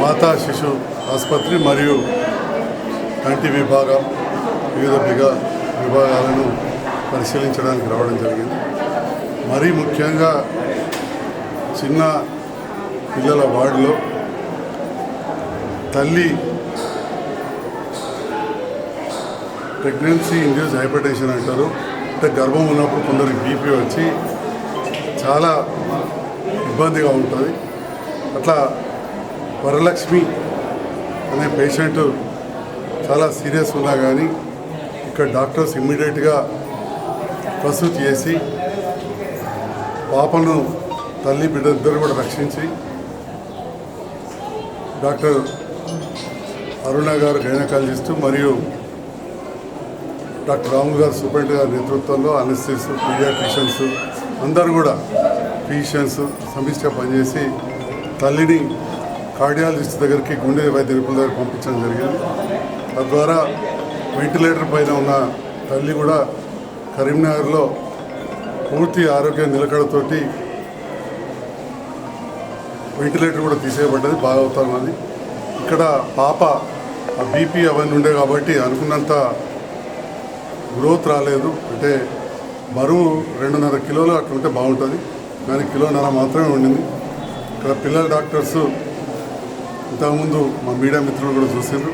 మాతా శిశు ఆసుపత్రి మరియు కంటి విభాగం వివిధ విభాగాలను పరిశీలించడానికి రావడం జరిగింది. మరీ ముఖ్యంగా చిన్న పిల్లల వార్డులో తల్లి ప్రెగ్నెన్సీ ఇండ్యూస్ హైపర్టెన్షన్ అంటారు. అంటే గర్భం ఉన్నప్పుడు కొందరికి బీపీ వచ్చి చాలా ఇబ్బందిగా ఉంటుంది. అట్లా వరలక్ష్మి అనే పేషెంట్ చాలా సీరియస్ ఉన్నా కానీ ఇక్కడ డాక్టర్స్ ఇమ్మీడియట్గా ప్రసూతి చేసి పాపను తల్లి బిడ్డ ఇద్దరు కూడా రక్షించి డాక్టర్ అరుణ గారు గైనకాలజిస్టు మరియు డాక్టర్ రాము గారు సూపరింటెండెంట్ గారి నేతృత్వంలో అనస్థిస్ పీడియాట్రిషియన్స్ అందరూ కూడా ఫిజిషియన్స్ సమిష్టిగా పనిచేసి తల్లిని కార్డియాలజిస్ట్ దగ్గరికి గుండె వైద్య నిపుణుల దగ్గర పంపించడం జరిగింది. తద్వారా వెంటిలేటర్ పైన ఉన్న తల్లి కూడా కరీంనగర్లో పూర్తి ఆరోగ్య నిలకడతోటి వెంటిలేటర్ కూడా తీసేయబడ్డది బాగా అవుతామని ఇక్కడ పాప ఆ బీపీ అవన్నీ ఉండే కాబట్టి అనుకున్నంత గ్రోత్ రాలేదు. అంటే బరువు రెండున్నర కిలోలు అట్లా ఉంటే బాగుంటుంది. కానీ కిలోన్నర మాత్రమే ఉండింది. ఇక్కడ పిల్లల డాక్టర్స్ ఇంతకుముందు మా మీడియా మిత్రులు కూడా చూసారు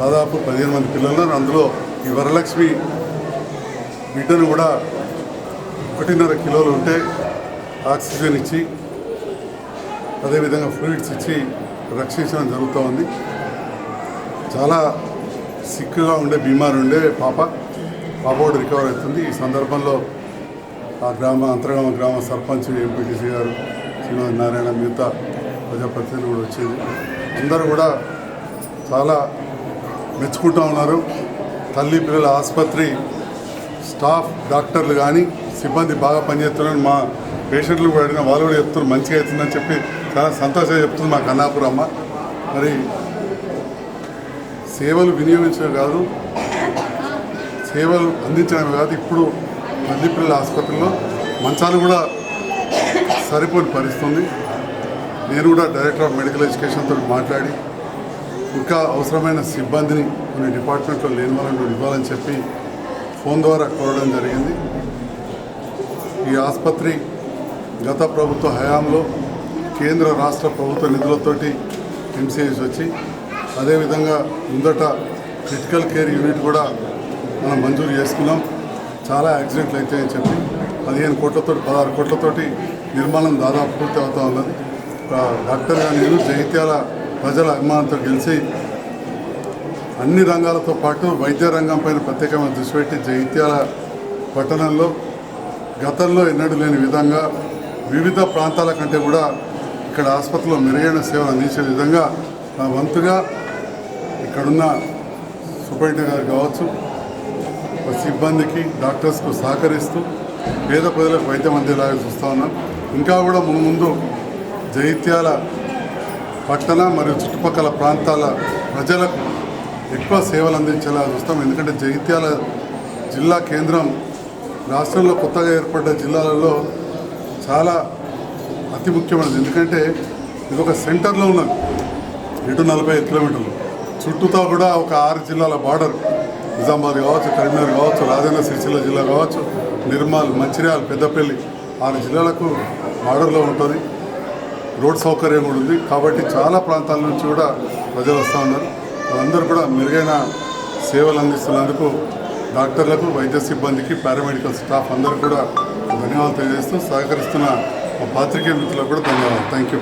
దాదాపు పదిహేను మంది పిల్లలు అందులో ఈ వరలక్ష్మి బిడ్డను కూడా ఒకటిన్నర కిలోలు ఉంటే ఆక్సిజన్ ఇచ్చి అదేవిధంగా ఫ్లూయిడ్స్ ఇచ్చి రక్షించడం జరుగుతూ ఉంది. చాలా సిక్గా ఉండే బీమారు ఉండే పాప పాప కూడా రికవర్ అవుతుంది. ఈ సందర్భంలో ఆ గ్రామ అంతర్గామ గ్రామ సర్పంచ్ ఎంపీటీసీ గారు శ్రీనివాస నారాయణ మిగతా ప్రజాప్రతినిధులు కూడా వచ్చేది. అందరూ కూడా చాలా మెచ్చుకుంటూ ఉన్నారు. తల్లి పిల్లల ఆసుపత్రి స్టాఫ్ డాక్టర్లు కానీ సిబ్బంది బాగా పనిచేస్తున్నారని మా పేషెంట్లు కూడా అడిగిన వాళ్ళు కూడా చెప్తున్నారు మంచిగా అవుతుందని చెప్పి చాలా సంతోషంగా చెప్తుంది మా కన్నాపురమ్మ మరి సేవలు వినియోగించడం కాదు సేవలు అందించడమే కాదు. ఇప్పుడు తల్లి పిల్లల ఆసుపత్రిలో మంచాలు కూడా సరిపోని పరిస్థితుంది నేను కూడా డైరెక్టర్ ఆఫ్ మెడికల్ ఎడ్యుకేషన్తో మాట్లాడి ఇంకా అవసరమైన సిబ్బందిని కొన్ని డిపార్ట్మెంట్లో లేని వాళ్ళని ఇవ్వాలని చెప్పి ఫోన్ ద్వారా కోరడం జరిగింది. ఈ ఆసుపత్రి గత ప్రభుత్వ హయాంలో కేంద్ర రాష్ట్ర ప్రభుత్వ నిధులతోటి ఎంసీహెచ్ వచ్చి అదేవిధంగా ముందట క్రిటికల్ కేర్ యూనిట్ కూడా మనం మంజూరు చేసుకున్నాం. చాలా యాక్సిడెంట్లు అవుతాయని చెప్పి పదిహేను కోట్లతోటి పదహారు కోట్లతోటి నిర్మాణం దాదాపు పూర్తి అవుతా ఉన్నది. డాక్టర్గా నేను జగిత్యాల ప్రజల అభిమానంతో గెలిచి అన్ని రంగాలతో పాటు వైద్య రంగం పైన ప్రత్యేకమైన దృష్టి పెట్టి జగిత్యాల పట్టణంలో గతంలో ఎన్నడూ లేని విధంగా వివిధ ప్రాంతాల కంటే కూడా ఇక్కడ ఆసుపత్రిలో మెరుగైన సేవలు అందించే విధంగా నా వంతుగా ఇక్కడున్న సూపరింటెండెంట్ గారు కావచ్చు సిబ్బందికి డాక్టర్స్కు సహకరిస్తూ పేద ప్రజలకు వైద్యం అందేలాగా చూస్తూ ఉన్నాం. ఇంకా కూడా ముందు ముందు జైత్యాల పట్టణ మరియు చుట్టుపక్కల ప్రాంతాల ప్రజలకు ఎక్కువ సేవలు అందించేలా చూస్తాం. ఎందుకంటే జైత్యాల జిల్లా కేంద్రం రాష్ట్రంలో కొత్తగా ఏర్పడ్డ జిల్లాలలో చాలా అతి ముఖ్యమైనది. ఎందుకంటే ఇది ఒక సెంటర్లో ఉన్నది. ఎటు నలభై ఐదు కిలోమీటర్లు. చుట్టూతో కూడా ఒక ఆరు జిల్లాల బార్డర్. నిజామాబాద్ కావచ్చు కరీంనగర్ కావచ్చు రాజన్న సిరిసిల్ల జిల్లా కావచ్చు నిర్మల్ మంచిర్యాల పెద్దపల్లి ఆరు జిల్లాలకు బార్డర్లో ఉంటుంది. రోడ్ సౌకర్యం కూడా ఉంది. కాబట్టి చాలా ప్రాంతాల నుంచి కూడా ప్రజలు వస్తూ ఉన్నారు. అందరూ కూడా మెరుగైన సేవలు అందిస్తున్నందుకు డాక్టర్లకు వైద్య సిబ్బందికి పారామెడికల్ స్టాఫ్ అందరూ కూడా ధన్యవాదాలు తెలియజేస్తూ సహకరిస్తున్న పాత్రికేయ మిత్రులకు కూడా ధన్యవాదాలు. Thank you